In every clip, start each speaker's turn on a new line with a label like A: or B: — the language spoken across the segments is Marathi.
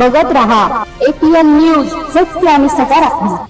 A: बघत राहा. एपीएन न्यूज सत्य आणि सकारात्मक.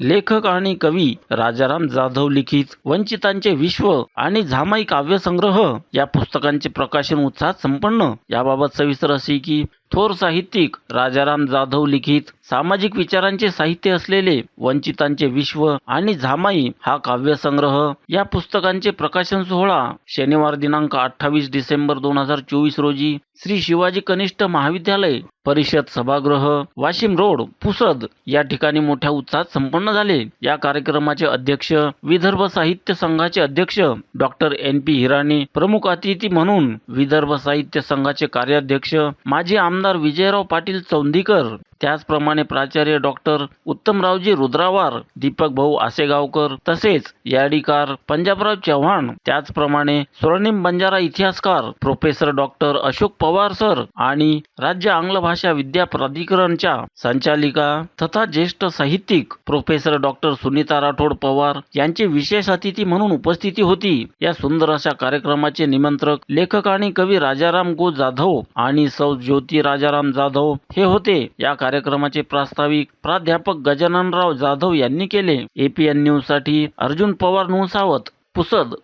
B: लेखक आणि कवी राजाराम जाधव लिखित वंचितांचे विश्व आणि झामाई काव्यसंग्रह या पुस्तकांचे प्रकाशन उत्साहात संपन्न. याबाबत सविस्तर असे की थोर साहित्यिक राजाराम जाधव लिखित सामाजिक विचारांचे साहित्य असलेले वंचितांचे विश्व आणि झामाई हा काव्यसंग्रह. या पुस्तकांचे प्रकाशन सोहळा शनिवार दिनांक अठ्ठावीस डिसेंबर दोन हजार चोवीस रोजी श्री शिवाजी कनिष्ठ महाविद्यालय परिषद सभागृह वाशिम रोड पुसद या ठिकाणी मोठ्या उत्साहात संपन्न झाले. या कार्यक्रमाचे अध्यक्ष विदर्भ साहित्य संघाचे अध्यक्ष डॉक्टर एन पी हिराणी प्रमुख अतिथी म्हणून विदर्भ साहित्य संघाचे कार्याध्यक्ष माजी आमदार विजयराव पाटील चौंदीकर त्याचप्रमाणे प्राचार्य डॉक्टर उत्तमरावजी रुद्रावार दीपक भाऊ आसेगावकर तसेच याडीकार पंजाबराव चव्हाण त्याचप्रमाणे स्वर्णिम बंजारा इतिहासकार professor doctor Ashok Pawar sir आणि राज्य आंग्ल भाषा विद्या प्राधिकरणच्या संचालिका तथा ज्येष्ठ साहित्यिक प्रोफेसर डॉक्टर सुनीता राठोड पवार यांची विशेष अतिथी म्हणून उपस्थिती होती. या सुंदर अशा कार्यक्रमाचे निमंत्रक लेखक आणि कवी राजाराम गो जाधव आणि सौ ज्योती राजाराम जाधव हे होते. या कार्यक्रमाचे प्रास्ताविक प्राध्यापक गजाननराव जाधव यांनी केले. एपीएन न्यूजसाठी अर्जुन पवार नुसावत पुसद.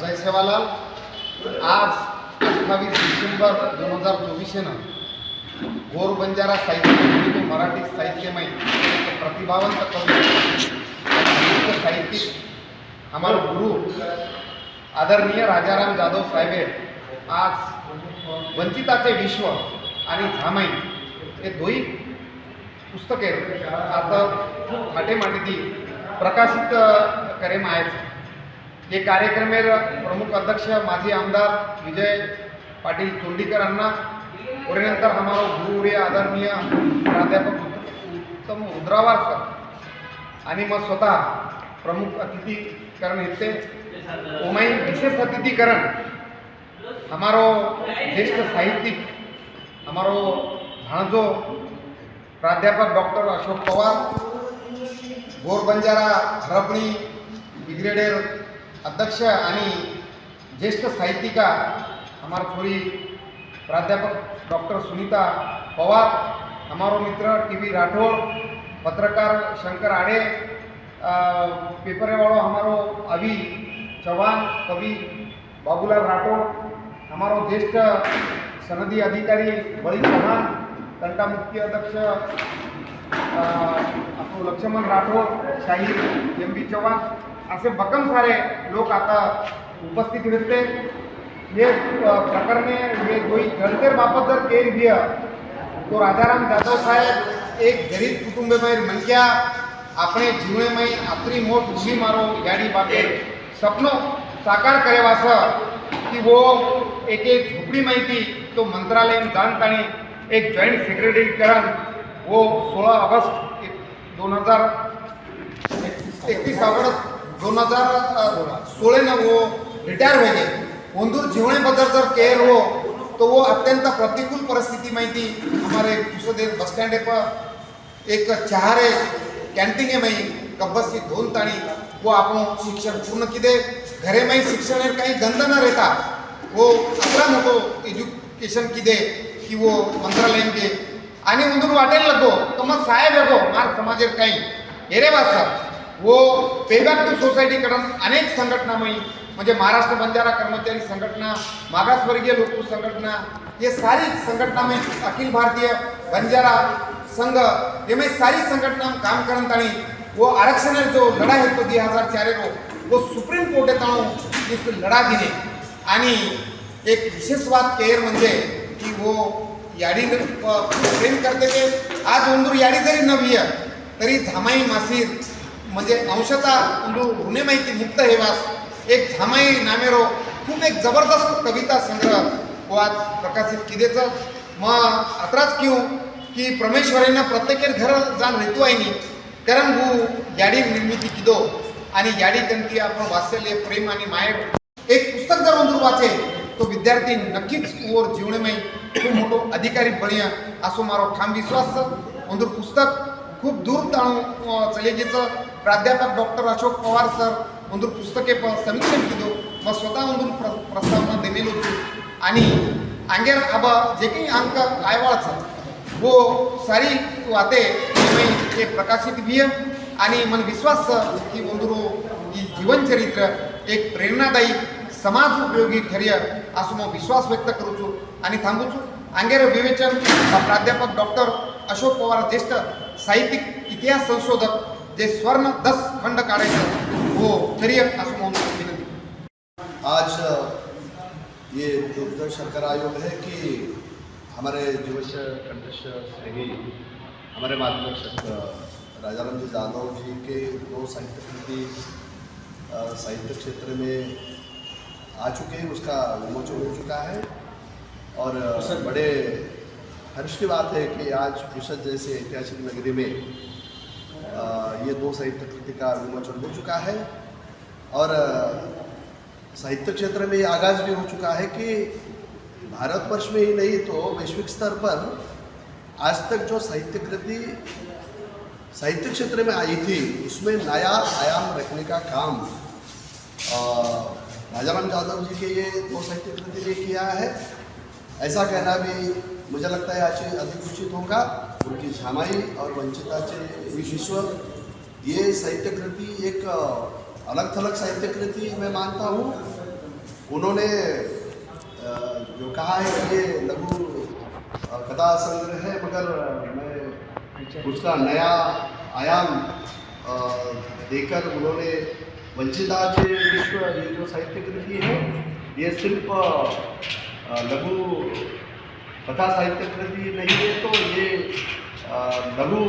C: जय सेवालाल. आज अठ्ठावीस डिसेंबर दोन हजार चोवीसनं गोर बंजारा साहित्य मराठी साहित्यमय प्रतिभावंत कवी साहित्यिक हमारे गुरु आदरणीय राजाराम जाधव साहेब आज वंचिताचे विश्व आणि झामाई हे दोही पुस्तके आता खूप फाटे माटिती प्रकाशित करेम आहेत. हे कार्यक्रमेर प्रमुख अध्यक्ष माजी आमदार विजय पाटील चोंडीकर अण्णा वरीनंतर हमारो गुरुरे आदरणीय प्राध्यापक उत्तम रुद्रावार सर आणि मग स्वतः प्रमुख अतिथीकरण येते ओमाई विशेष अतिथीकरण हमारो ज्येष्ठ साहित्यिक हमारो भाणजो प्राध्यापक डॉक्टर अशोक पवार गोरबंजारा हरपणी ब्रिगेडियर अध्यक्ष आणि ज्येष्ठ साहित्यिका हमार छोरी प्राध्यापक डॉक्टर सुनीता पवार हमारो मित्र टी वी राठोड पत्रकार शंकर आड़े अ, पेपर हमारो अभी चौहान कवि बाबूलाल राठोड हमारो ज्येष्ठ सनदी अधिकारी बळी चव्हाण तंटा मुख्य अध्यक्ष अ, आपलं लक्ष्मण राठोड शाहीर एम बी चव्हाण असे भक्कम सारे लोक आता उपस्थित होते हे अ, प्रकरणे हे दोई गणतेर बाबत जर केली बिय तो राजाराम जाधव साहेब एक गरीब कुटुंबमय मनक्या આપણે જીવણેમય આપણી મોટ ઊભી મારો ગાડી બાપે સપનો સાકાર કરે વાસ की वो एक एक झोपडी माहिती तो मंत्रालय जाणताणी एक जॉईंट सेक्रेटरी करण वो सोळा ऑगस्ट दोन हजार एकतीस ऑगस्ट दोन हजार सोळेनं वो रिटायर व्हायचे ओंदूर जीवनेबद्दल जर केअर हो तो वो अत्यंत प्रतिकूल परिस्थिती माहिती हमारे पुसदे बस स्टँड पर एक चहारे कॅन्टीन आहे माही की दोन ताणी वो आपण शिक्षण पूर्ण किदे घरे माही शिक्षण काही गंध न रहता. वो अकरा नको एज्युकेशन किदे की वो मंत्रालय के. आणि उंदूर वाटेल लगो तो मग साहेब येगो मार समाजेर काही. हेरे वाचा वो पेबॅक टू सोसायटीकडून अनेक संघटनामयी म्हणजे महाराष्ट्र बंजारा कर्मचारी संघटना मागासवर्गीय लोक संघटना ये सारी संघटना में अखिल भारतीय बंजारा संघ ये में सारी संघटना काम करत आणि वो आरक्षण जो लढा येतो तो दो हजार चार रो वो सुप्रीम कोर्ट आणून एक लढा दिले आणि एक विशेष बात केअर म्हणजे की वो याडी प्रेम करते ते आज उंदूर याडी जरी नव्ही आहे तरी धामाई मासीर म्हणजे अंशता उंदूर हुने माहिती मुक्त हेवास एक धामाई नामेरो खूप एक जबरदस्त कविता संग्रह वो आज प्रकाशित किदेचं मग अत्राच किंवा की परमेश्वरीनं प्रत्येक घर जाण रेतू आहे कारण हू याडी निर्मिती किदो आणि याडी कंती आपण वाचलेले प्रेम आणि माय एक पुस्तक जर उंदूर वाचे तो विद्यार्थी नक्कीच ओर जीवनमय खूप मोठो अधिकारी बनिया असो मारो ठाम विश्वास ओंदूर पुस्तक खूप दूर ताणू चलेगेचं प्राध्यापक डॉक्टर अशोक पवार सर ओंदूर पुस्तके प समीक्षण केलो मग स्वतः ओंदूर प्र प्रस्तावना दिलेलो होतो आणि आंगेर आबा जे काही अंक लायवाळचा वो सारी वाते मैं ये प्रकाशित भी आणि मन विश्वास की बंधुरो ही जीवन एक प्रेरणादायी समाज उपयोगी ठर्य असं मग विश्वास व्यक्त करू છું आणि थांबू છું आंगेर विवेचन हा प्राध्यापक डॉक्टर अशोक पवार ज्येष्ठ साहित्यिक इतिहास संशोधक जे स्वर्ण दस खंड काढायचं. हो ठर्य असं म्हणून विनंती.
D: आज ये दुग्ध शर्कर आयोग है कि हमारे जीवश कंठस्थ स्नेही हमारे मार्गदर्शक राजाराम जी यादव जी के दो साहित्य कृति अ, साहित्य क्षेत्र में आ चुके हैं उसका विमोचन हो चुका है। और बड़े हर्ष की बात है कि आज पुषद जैसे ऐतिहासिक नगरी में ये दो साहित्य कृति का विमोचन हो चुका है। और साहित्य क्षेत्र में ये आगाज़ भी हो चुका है कि भारतवर्ष में ही नहीं तो वैश्विक स्तर पर आज तक जो साहित्य कृति साहित्य क्षेत्र में आई थी उसमें नया आयाम रखने का काम अ, राजाराम यादव जी के ये दो साहित्य कृति ने किया है। ऐसा कहना भी मुझे लगता है आज अधिक उचित होगा। उनकी झामाई और वंचिता से विश्व। ये साहित्य कृति एक अलग थलग साहित्य कृति मैं मानता हूँ। उन्होंने जो कहा है ये लघु कथा संग्रह है, मगर मैं उसका नया आयाम देकर उन्होंने वंचिताचे विश्व ये जो साहित्य कृति है, ये सिर्फ़ लघु कथा साहित्य कृति नहीं है तो ये लघु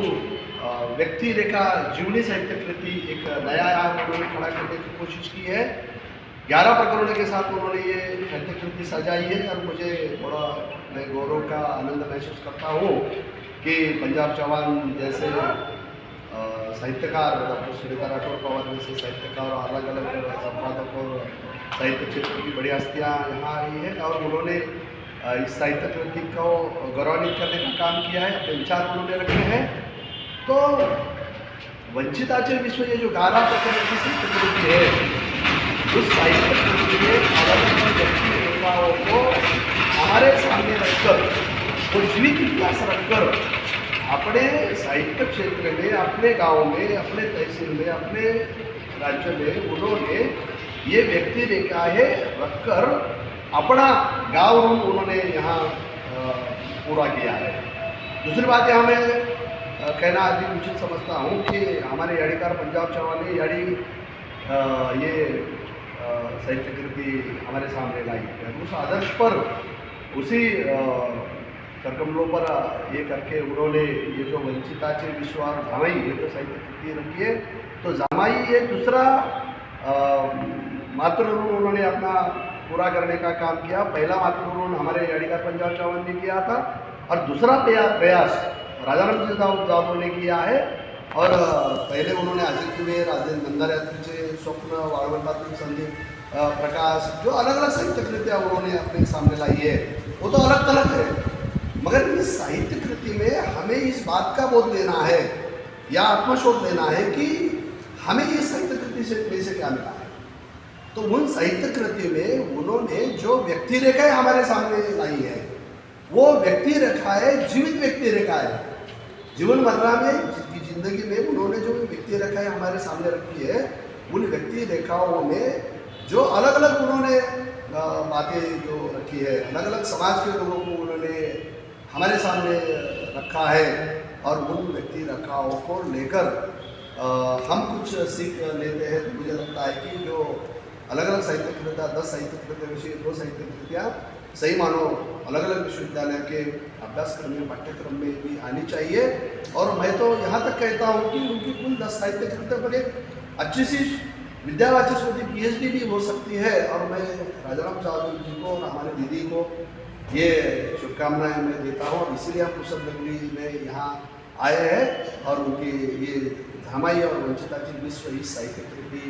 D: व्यक्ति रेखा जीवनी साहित्य कृति एक नया आयाम उन्होंने खड़ा करने की कोशिश की है। ग्यारह प्रकरणों के साथ उन्होंने ये साहित्य कृति सजाई है और मुझे बड़ा, मैं गौरव का आनंद महसूस करता हूँ कि पंजाब चौहान जैसे साहित्यकार डॉक्टर सुनीता राठौर पवार जैसे साहित्यकार और अलग अलग संपादक और साहित्य क्षेत्र की बड़ी हस्तियाँ यहाँ आई है और उन्होंने इस साहित्य कृति को गौरवान्वित करने का काम किया है, अपने विचार उन्होंने रखे हैं। तो वंचित वंचिताचे विश्व ये जो गारा प्रकरण की साहित्य कृति है, उस साहित्य कृति में अलग अलग व्यक्ति को हमारे सामने रखकर, वो जीवित इतिहास रखकर अपने साहित्य क्षेत्र में, अपने गाँव में, अपने तहसील में, अपने राज्य में उन्होंने ये व्यक्ति रेखाएँ रखकर अपना गाँव रूम उन्होंने यहाँ पूरा किया है। दूसरी बात यहाँ मैं कहना अधिक उचित समझता हूँ कि हमारे याड़ीकार पंजाब चौहान ने याड़ी ये साहित्य कृति हमारे सामने लाई। है उस आदर्श पर उसी अ, पर ये करके उन्होंने ये जो वंचिताचे विश्व विश्वास जामाई ये जो साहित्य कृति रखी है। तो जामाई ये दूसरा अ, मातृ उन्होंने अपना पूरा करने का काम किया। पहला मातृ हमारे अड़िका पंजाब चौहान ने किया था और दूसरा प्रयास राजाराम जी जाधव ने किया है। और पहले उन्होंने आदित्य में राजेंद्र नंदायात्रीचे स्वप्न वाळवंटातील संदीप प्रकाश जो अलग अलग साहित्य कृतियाँ उन्होंने अपने सामने लाई है वो तो अलग अलग है। मगर इस साहित्य कृति में हमें इस बात का बोध लेना है, या आत्मशोध लेना है कि हमें ये साहित्य कृति से में से क्या मिला है। तो उन साहित्य कृति में उन्होंने जो व्यक्ति रेखाएँ हमारे सामने लाई है, वो व्यक्ति रेखा है, जीवित व्यक्ति रेखा है। जीवन मर्रा में ज़िंदगी में उन्होंने जो व्यक्ति रेखाएँ हमारे सामने रखी है, उन व्यक्ति रेखाओं में जो अलग अलग उन्होंने बातें जो रखी है अलग अलग समाज के लोगों को उन्होंने हमारे सामने रखा है और उन व्यक्ति रेखाओं को लेकर हम कुछ सीख लेते हैं। तो मुझे लगता है कि जो अलग अलग साहित्य कृतियाँ दस साहित्य कृतियाँ विषय, दो साहित्य कृतियाँ सही मानो अलग अलग विश्वविद्यालय के अभ्यासक्रम में, पाठ्यक्रम में भी आनी चाहिए। और मैं तो यहाँ तक कहता हूँ कि उनकी कुल दस साहित्य कृतियों पर एक अच्छी सी विद्यावाचक होती पीएचडी भी हो सकती है। और मैं राजाराम चौधरी जी को और हमारे दीदी को ये शुभकामनाएँ मैं देता हूँ। और इसीलिए हम पुस्तक नगरी में यहाँ आए हैं और उनकी ये धामाई और वंचिता की विश्व इस साहित्य कृति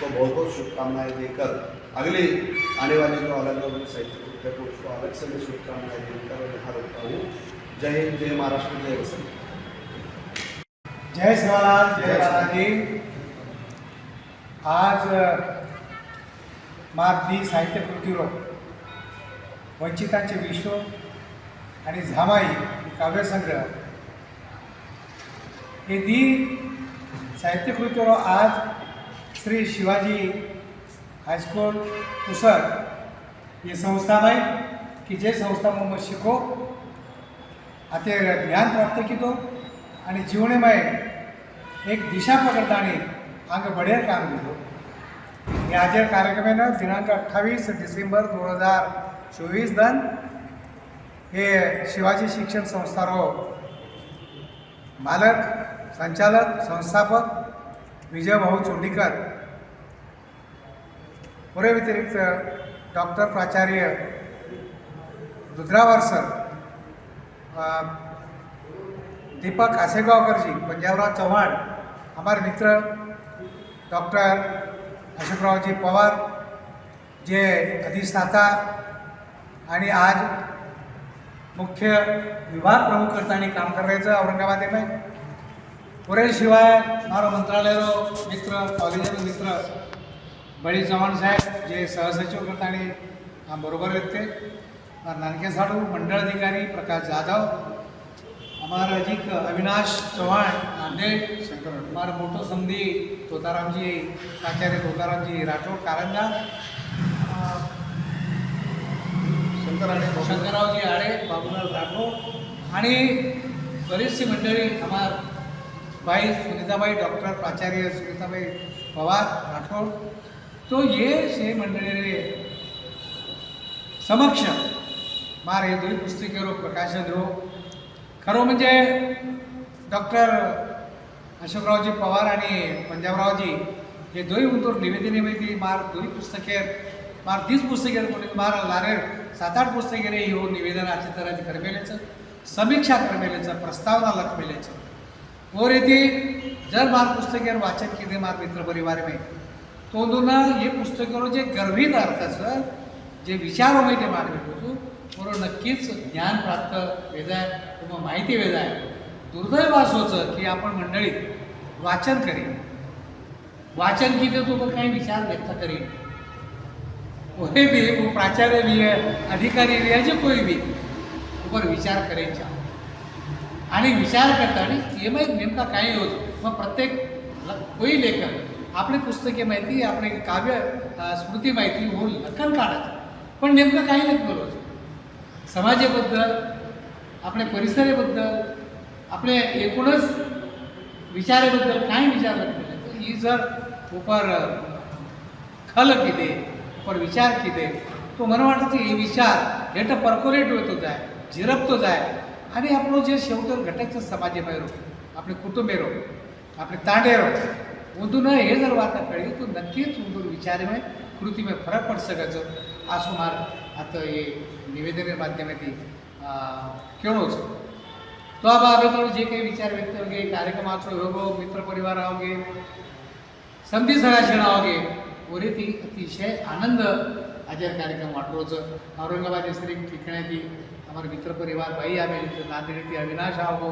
D: को बहुत बहुत शुभकामनाएँ देकर अगली आने वाली जो अलग अलग साहित्य कृत्य को उसको अलग से मैं शुभकामनाएँ देकर यहाँ रोकता हूँ। जय हिंद जय महाराष्ट्र जय वसंत
E: जय सेवालाल जय बालाजी आज मार दी साहित्य कृतीरो वंचितांचे विश्व आणि झामाई हे काव्यसंग्रह. हे दी साहित्यकृतीवर आज श्री शिवाजी हायस्कूल पुसद हे संस्था आहे की जे संस्था मग शिको हाते ज्ञान प्राप्त कितो आणि जीवनेमय एक दिशा पकडताने अंग बढेर काम केलं हे हाजेर कार्यक्रमानं दिनांक अठ्ठावीस डिसेंबर दोन हजार चोवीस धन हे शिवाजी शिक्षण संस्थारो मालक संचालक संस्थापक विजयभाऊ चोंडीकर. पुरे व्यतिरिक्त डॉक्टर प्राचार्य रुद्रावर सर दीपक आसेगावकरजी पंजाबराव चव्हाण हमारे मित्र डॉक्टर अशोकरावजी पवार जे अधिष्ठाता आणि आज मुख्य विभाग प्रमुख करताना काम करायचं औरंगाबाद एम पुरेशिवाय मारो मंत्रालय मित्र कॉलेज मित्र बळी चव्हाण साहेब जे सहसचिव करताना बरोबर येते नानके साडू मंडळ अधिकारी प्रकाश जाधव अमार अजिक अविनाश चव्हाण નાંદેડ शंकर मार मोठो संधी तोतारामजी प्राचार्य तोतारामजी राठोड कारंजा शंकररावजी आडे बाबूलाल राठोड आणि बरीचशी मंडळी आम्हा बाई सुनीताबाई डॉक्टर प्राचार्य सुनीताबाई पवार राठोड. तो ये शे मंडळी समक्ष मार हे दोन्ही पुस्तकेवर प्रकाशन हो. खरं म्हणजे डॉक्टर अशोकरावजी पवार आणि पंजाबरावजी हे दोन्ही उतर निवेदने माहिती मार दोन्ही पुस्तके मार तीच पुस्तके कोणी मार लारेर सात आठ पुस्तके येऊन हो निवेदन अशा करमेलेचं समीक्षा करमेलेचं प्रस्तावना लखमेलेचं और येथे जर मार पुस्तकेवर वाचन केले मार मित्र परिवार में तो हे पुस्तकेवर जे गर्भित अर्थाचं जे विचार ते मार भेटतो बरोबर नक्कीच ज्ञान प्राप्त वेजाय किंवा माहिती वेजाय दुर्दैव असोचं होतं की आपण मंडळीत वाचन करीन. वाचन की तो काही विचार व्यक्त करीन. कोई भी वो प्राचार्य भी है अधिकारी भी है जो कोई भी ऊपर विचार करायचा आणि विचार करताना हे माहीत नेमका काही होत? मग प्रत्येक कोई लेखक आपले पुस्तके माहिती आपले काव्य स्मृती माहिती हो लखन काढायचं पण नेमकं काही लेखलं होतं? समाजाबद्दल आपल्या परिसराबद्दल आपले एकूणच विचाराबद्दल काय विचार लागले ही जर उपर खल किती उपर विचार किती तो मला वाटतं की हे विचार हे तर पर्कोरेट होतो जाय झिरपतो जाय. आणि आपलं जे शेवटर घटकचं समाजमय रो आपले कुटुंबे आपले तांडे रो उदून हे जर वाता कळली तो नक्कीच उदून विचारमय कृतीमय फरक पड सकायचं असं मार आता हे निवेदन माध्यमाती केळोच तो आबा आम्ही जे काही विचार व्यक्त होगे कार्यक्रमाचो हो मित्र परिवार आवगे समधी सगळ्या आवगे वरी अतिशय आनंद हाजेर कार्यक्रम वाटरोचं औरंगाबाद हेसरी ठिकाणी आम्हाला मित्र परिवार बाई आम्ही नांदेड ती अविनाश आहो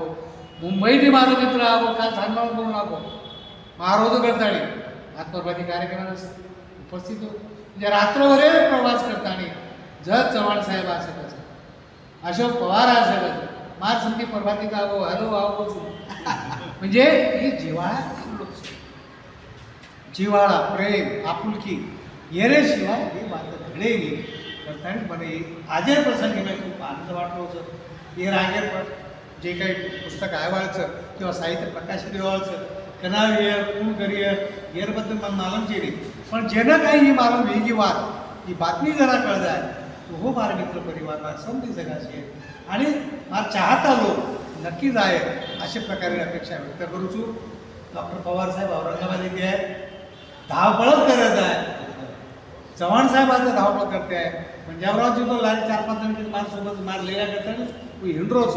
E: मुंबई ती माझो मित्र आवो काल सांगा करून आवो. महारोज करताळी आत्मप्रभाती कार्यक्रमात उपस्थित हो म्हणजे रात्रभर प्रवास करताना जज चव्हाण साहेब असं कसं अशोक पवार असं कसं मार संधी प्रभाती गावो हॅलो आवो म्हणजे ही जिव्हाळा जिवाळा प्रेम आपुलकी येण्याशिवाय हे मात्र घडे करताना मला आजही प्रसंगी मला खूप आनंद वाटलो होतो. हे रागेर पण जे काही पुस्तक आवायचं किंवा साहित्य प्रकाशित व्हायचं कनावियर कुण करिअर येरबद्दल मला मालूम केली पण जेनं काही ही मालूम ही वाद ही बातमी जरा कळत आहे तो हो मार मित्र परिवार मार जगाची जगाशी आणि मार चाहता लोक नक्कीच आहे अशा प्रकारे अपेक्षा व्यक्त करूचू. डॉक्टर पवारसाहेब औरंगाबाद येथे आहे धावपळच करत आहे. चव्हाण साहेब आता धावपळ करते आहे पंजाबरावजी तो लारी चार पाच जण माझ्यासोबत मार लिहिला करताना तो हिंड्रोच.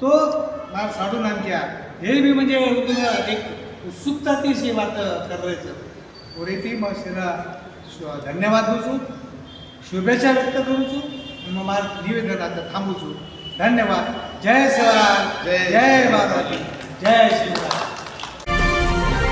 E: तो मार साडून आणख्या हे मी म्हणजे एक उत्सुकता ती शी बात करायचं. ओरे ती मग शेला धन्यवाद देऊचू. शुभेच्छा व्यक्त करूचू. मग मार निवेदन आता थांबूचू. धन्यवाद. जय शिवराम
D: जय-
E: जय बाबाजी जय शिवराम